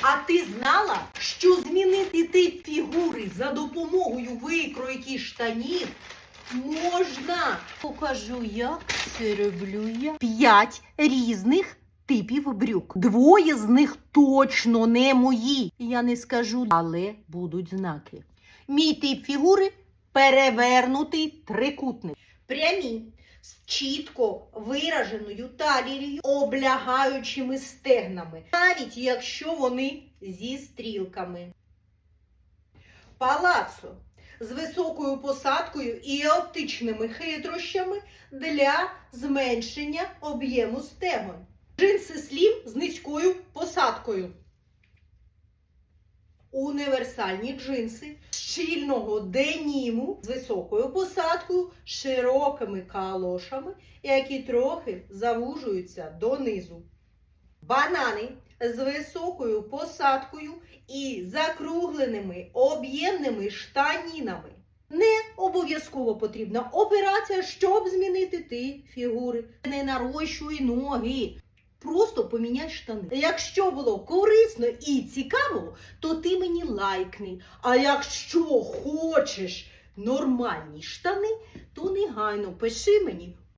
А ти знала, що змінити тип фігури за допомогою викройки штанів можна? Покажу, як це роблю я. П'ять різних типів брюк. Двоє з них точно не мої. Я не скажу, але будуть знаки. Мій тип фігури перевернутий трикутник. Прямі з чітко вираженою талією, облягаючими стегнами, навіть якщо вони зі стрілками. Палацо з високою посадкою і оптичними хитрощами для зменшення об'єму стегон. Джинси слім з низькою посадкою. Універсальні джинси щільного деніму з високою посадкою, широкими калошами, які трохи завужуються донизу. Банани з високою посадкою і закругленими об'ємними штанінами. Не обов'язково потрібна операція, щоб змінити ті фігури. Не нарощуй ноги. Просто поміняй штани. Якщо було корисно і цікаво, то ти мені лайкни. А якщо хочеш нормальні штани, то негайно пиши мені